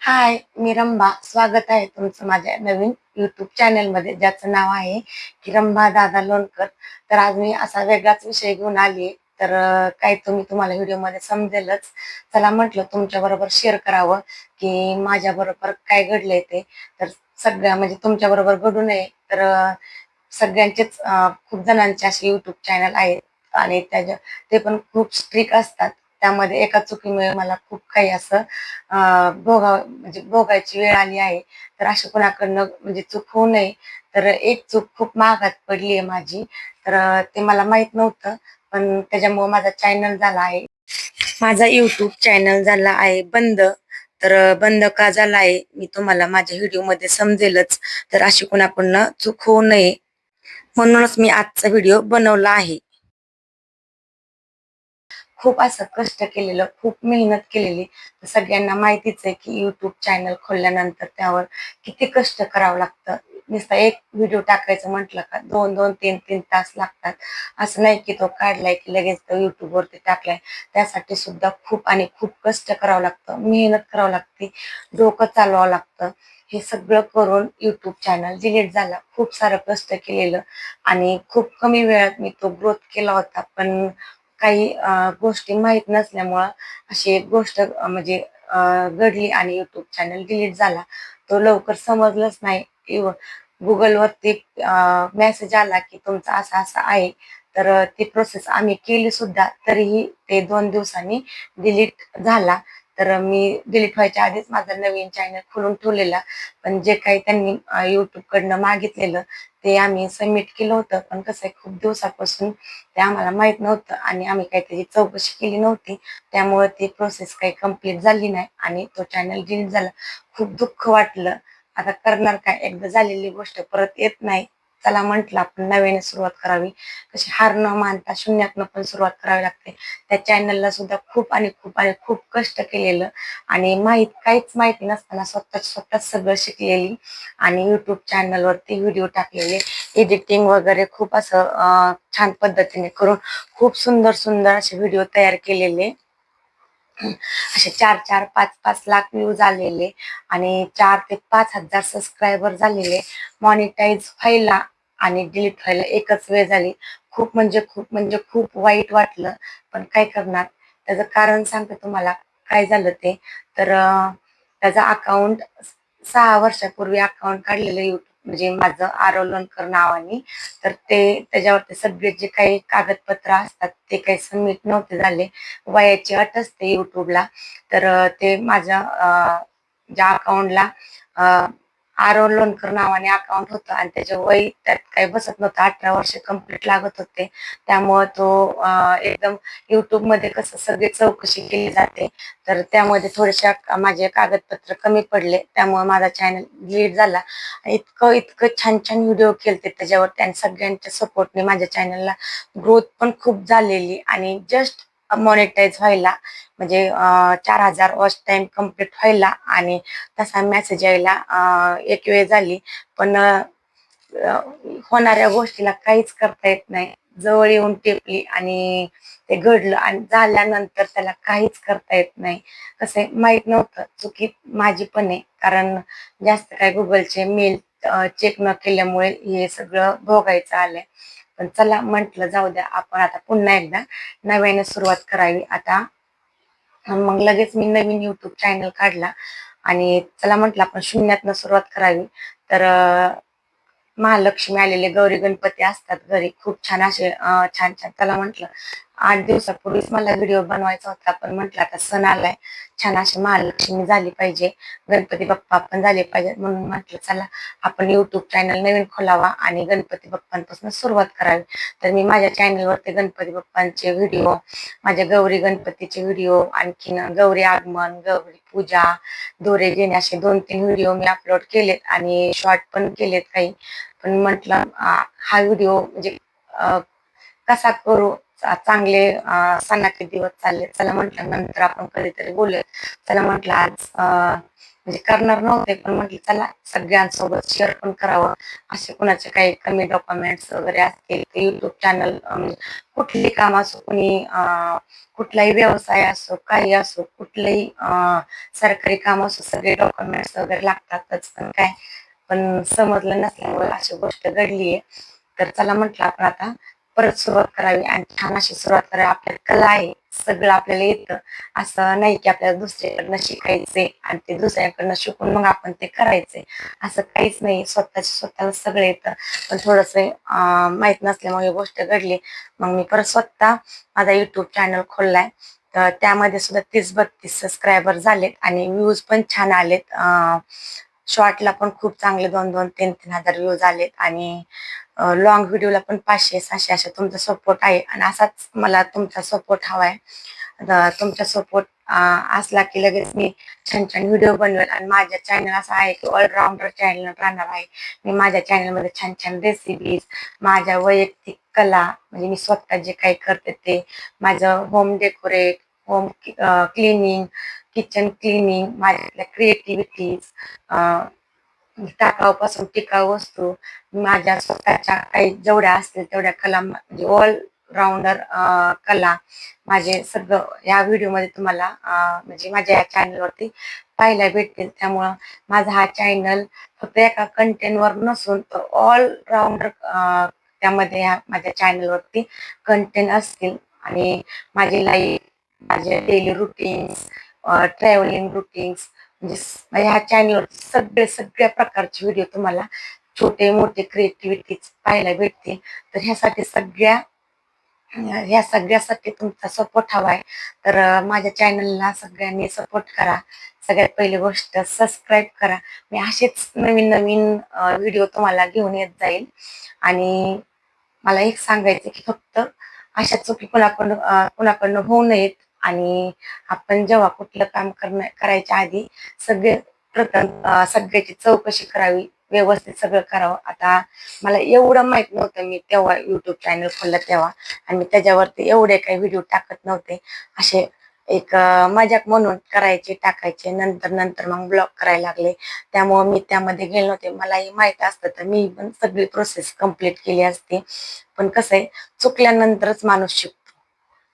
हाय मी रंभा. स्वागत आहे तुमचं माझ्या नवीन युट्यूब चॅनलमध्ये ज्याचं नाव आहे की रंभा दादा लोणकर. तर आज मी असा वेगळाच विषय घेऊन आली तर काय तुम्ही तुम्हाला व्हिडिओमध्ये समजेलच. चला म्हटलं तुमच्या बरोबर शेअर करावं की माझ्या बरोबर काय घडलंय ते. तर सगळ्या म्हणजे तुमच्या बरोबर घडू नये. तर सगळ्यांचेच खूप जणांचे असे युट्यूब चॅनल आहेत. आणि त्याच्या ते पण खूप स्ट्रिक असतात. त्यामध्ये एका चुकीमुळे मला खूप काही असं अं, भोगा म्हणजे भोगायची वेळ आली आहे. तर अशा कोणाकडनं म्हणजे चूक होऊ नये. तर एक चूक खूप महागात पडली आहे माझी. तर ते मला माहीत नव्हतं पण त्याच्यामुळे माझा चॅनल झाला आहे. माझा युट्यूब चॅनल झाला आहे बंद. तर बंद का झाला आहे मी तुम्हाला माझ्या व्हिडिओमध्ये समजेलच. तर अशी कोणाकडनं चूक होऊ नये. म्हणूनच मी आजचा व्हिडिओ बनवला आहे. खूप असं कष्ट केलेलं खूप मेहनत केलेली. तर सगळ्यांना माहितीच आहे की युट्यूब चॅनल खोलल्यानंतर त्यावर किती कष्ट करावं लागतं. नुसता एक व्हिडिओ टाकायचं म्हटलं का दोन दोन तीन तीन तास लागतात. असं नाही की तो काढलाय की लगेच तो युट्यूबवरती टाकलाय. त्यासाठी सुद्धा खूप आणि खूप कष्ट करावं लागतं. मेहनत करावं लागते. डोकं चालवावं लागतं. हे सगळं करून युट्यूब चॅनल डिलीट झाला. खूप सारं कष्ट केलेलं आणि खूप कमी वेळात मी तो ग्रोथ केला होता. पण काही गोष्टी माहीत नसल्यामुळं अशी एक गोष्ट म्हणजे घडली आणि युट्यूब चॅनल डिलीट झाला. तो लवकर समजलंच नाही. गुगलवरती मेसेज आला की तुमचा असा असा आहे. तर ती प्रोसेस आम्ही केली सुद्धा तरीही ते दोन दिवसांनी डिलीट झाला. तर मी डिलीट व्हायच्या आधीच माझा नवीन चॅनल खोलून ठेवलेला. पण जे काही त्यांनी युट्यूबकडनं मागितलेलं ते आम्ही सबमिट केलं होतं. पण कसं आहे खूप दिवसापासून ते आम्हाला माहीत नव्हतं आणि आम्ही काही त्याची चौकशी केली नव्हती. त्यामुळे ती प्रोसेस काही कंप्लीट झाली नाही आणि तो चॅनल डिलीट झाला. खूप दुःख वाटलं. आता करणार काय? एकदा झालेली गोष्ट परत येत नाही. चला म्हटलं आपण नव्याने सुरुवात करावी. कशी हार न मानता शून्यातनं पण सुरुवात करावी लागते. त्या चॅनलला सुद्धा खूप आणि खूप आणि खूप कष्ट केलेलं. आणि माहीत काहीच माहिती नसताना स्वतः स्वतः सगळं शिकलेली. आणि युट्यूब चॅनलवरती व्हिडिओ टाकलेले. एडिटिंग वगैरे खूप असं छान पद्धतीने करून खूप सुंदर सुंदर असे व्हिडिओ तयार केलेले. असे चार चार पाच पाच लाख व्ह्यूज आलेले आणि चार ते पाच हजार सबस्क्रायबर झालेले. मॉनिटाईज व्हायला आणि डिलीट व्हायला एकच वेळ झाली. खूप म्हणजे खूप म्हणजे खूप वाईट वाटलं पण काय करणार? त्याचं कारण सांगते तुम्हाला. काय झालं ते? तर त्याचा अकाउंट सहा वर्षापूर्वी अकाउंट काढलेलं युट्यूब म्हणजे माझं आरोलनकर नावाने तर ते त्याच्यावरती सगळे जे काही कागदपत्र असतात ते काही सबमिट नव्हते झाले. वयाची अट असते युट्यूबला तर ते माझ्या ज्या अकाउंटला आरव लोणकर नावाने अकाउंट होतं आणि त्याचे वय त्यात काही बसत नव्हतं. अठरा वर्ष कंप्लीट लागत होते. त्यामुळे तो एकदम युट्यूबमध्ये कसं सगळी चौकशी केली जाते. तर त्यामध्ये थोडेशा माझे कागदपत्र कमी पडले. त्यामुळे माझा चॅनल डिलीट झाला. इतकं इतकं छान छान व्हिडिओ केलते. त्याच्यावर त्यांनी सगळ्यांच्या सपोर्टने माझ्या चॅनलला ग्रोथ पण खूप झालेली. आणि जस्ट मॉनिटाईज व्हायला. म्हणजे चार हजार वॉच टाइम कंप्लीट व्हायला आणि तसा मेसेज यायला एक वेळ झाली. पण होणाऱ्या गोष्टीला काहीच करता येत नाही. जवळ येऊन टेपली आणि ते घडलं आणि झाल्यानंतर त्याला काहीच करता येत नाही. कसं माहीत नव्हतं. चुकी माझी पण आहे. कारण जास्त काय गुगलचे मेल चेक न केल्यामुळे हे सगळं भोगायचं आलंय. पण चला म्हटलं जाऊ द्या आपण आता पुन्हा एकदा नव्याने सुरुवात करावी. आता मग लगेच मी नवीन युट्यूब चॅनल काढला आणि चला म्हटलं आपण शून्यातनं सुरुवात करावी. तर महालक्ष्मी आलेले गौरी गणपती असतात घरी. खूप छान असे छान छान. त्याला म्हटलं आठ दिवसापूर्वीच मला व्हिडिओ बनवायचा होता. पण म्हटलं आता सण आलाय. छान अशी महालक्ष्मी झाली पाहिजे. गणपती बाप्पा पण झाले पाहिजे म्हणून म्हटलं चला आपण युट्यूब चॅनल नवीन खोलावा आणि गणपती बाप्पांपासून सुरुवात करावी. तर मी माझ्या चॅनलवरती गणपती बाप्पांचे व्हिडिओ माझ्या गौरी गणपतीचे व्हिडिओ आणखीन गौरी आगमन गौरी पूजा दोरे घेणे असे दोन तीन व्हिडिओ मी अपलोड केलेत आणि शॉर्ट पण केलेत काही. पण म्हटलं हा व्हिडिओ म्हणजे कसा करू चांगले सणाचे दिवस चालले. चला म्हटलं नंतर आपण कधीतरी बोलूया. चला म्हटलं आज म्हणजे करणार नव्हते पण म्हटलं चला सगळ्यांसोबत शेअर पण करावं. असे कुणाचे काही कमी डॉक्युमेंट्स वगैरे असतील ते युट्यूब चॅनल कुठली काम असो कुणी कुठलाही व्यवसाय असो काही असो कुठलंही सरकारी काम असो सगळे डॉक्युमेंट्स वगैरे लागतातच पण काय? पण समजलं नसल्यामुळे अशी गोष्ट घडलीये. तर चला म्हटलं आपण आता परत सुरुवात करावी आणि छान अशी सुरुवात करावी. आपल्याला कला आहे सगळं आपल्याला येतं. असं नाही की आपल्याला दुसऱ्याकडनं शिकायचंय आणि ते दुसऱ्याकडनं शिकून मग आपण ते करायचंय. असं काहीच नाही. स्वतःच्या स्वतःला सगळं येतं. पण थोडस माहीत नसल्यामुळे गोष्ट घडली. मग मी परत स्वतः माझा युट्यूब चॅनल खोललाय. तर त्यामध्ये सुद्धा तीस बत्तीस सबस्क्रायबर झालेत आणि व्ह्यूज पण छान आलेत. शॉर्टला पण खूप चांगले दोन दोन तीन तीन हजार व्ह्यूज आलेत. आणि लॉंग व्हिडिओला पण पाचशे सहाशे अशा तुमचा सपोर्ट आहे. आणि असाच मला तुमचा सपोर्ट हवा आहे तुमचा सपोर्ट असला की लगेच मी छान छान व्हिडिओ बनवेल. आणि माझ्या चॅनल असा आहे की ऑलराऊंडर चॅनल राहणार आहे. मी माझ्या चॅनलमध्ये छान छान रेसिपीज माझ्या वैयक्तिक कला म्हणजे मी स्वतः जे काही करते ते माझं home decorate home cleaning kitchen cleaning माझ्या क्रिएटिव्हिटीज टाकावपासून टिकाऊ वस्तू माझ्या स्वतःच्या काही जेवढ्या असतील तेवढ्या कला म्हणजे ऑल राऊंडर कला माझे सगळं या व्हिडिओमध्ये तुम्हाला म्हणजे माझ्या या चॅनलवरती पाहायला भेटतील. त्यामुळं माझा हा चॅनल फक्त एका कंटेंटवर नसून तर ऑल राऊंडर त्यामध्ये ह्या माझ्या चॅनलवरती कंटेंट असतील. आणि माझी लाईफ माझे डेली रुटीन्स ट्रॅव्हलिंग रुटीन्स म्हणजे ह्या चॅनलवर सगळे सगळ्या प्रकारचे व्हिडिओ तुम्हाला छोटे मोठे क्रिएटिव्हिटीज पाहायला भेटतील. तर ह्यासाठी सगळ्या ह्या सगळ्यासाठी तुमचा सपोर्ट हवा आहे. तर माझ्या चॅनलला सगळ्यांनी सपोर्ट करा. सगळ्यात पहिली गोष्ट सबस्क्राईब करा. मी असेच नवीन नवीन व्हिडिओ तुम्हाला घेऊन येत जाईल. आणि मला एक सांगायचं की फक्त अशा चुकी कुणाकडून कुणाकडनं होऊ नयेत. आणि आपण जेव्हा कुठलं काम करणं करायच्या आधी सगळे प्रथम सगळ्याची चौकशी करावी व्यवस्थित सगळं करावं. आता मला एवढं माहीत नव्हतं मी तेव्हा युट्यूब चॅनल खोललं तेव्हा आणि मी त्याच्यावरती एवढे काही व्हिडिओ टाकत नव्हते. असे एक मजाक म्हणून करायचे टाकायचे. नंतर नंतर मग ब्लॉग करायला लागले. त्यामुळं मी त्यामध्ये गेले नव्हते. मलाही माहीत असतं तर मी पण सगळी प्रोसेस कंप्लीट केली असते. पण कसं आहे चुकल्यानंतरच माणूस शिकतो.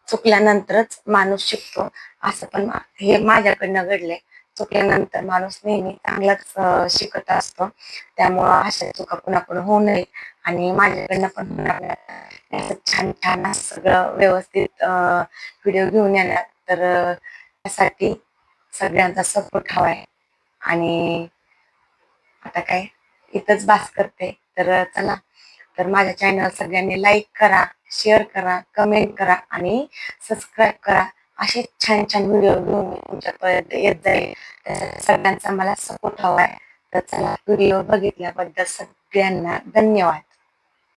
चुकल्यानंतरच माणूस शिकतो. असं पण हे माझ्याकडनं घडलंय. चुकल्यानंतर माणूस नेहमी चांगलाच शिकत असतो. त्यामुळं अशा चुका कुणाकडून होऊ नये आणि माझ्याकडनं पण छान छान सगळं व्यवस्थित व्हिडिओ घेऊन येणार. तर त्यासाठी सगळ्यांचा सपोर्ट हवाय आणि आता काय? इथंच बास करते तर चला. तर माझ्या चॅनल सगळ्यांनी लाईक करा. शेअर करा कमेंट करा आणि सबस्क्राईब करा. असे छान छान व्हिडिओ घेऊन मी तुमच्यापर्यंत येत जाईल सगळ्यांचा मला सपोर्ट हवा आहे. तर चला व्हिडिओ बघितल्याबद्दल सगळ्यांना धन्यवाद.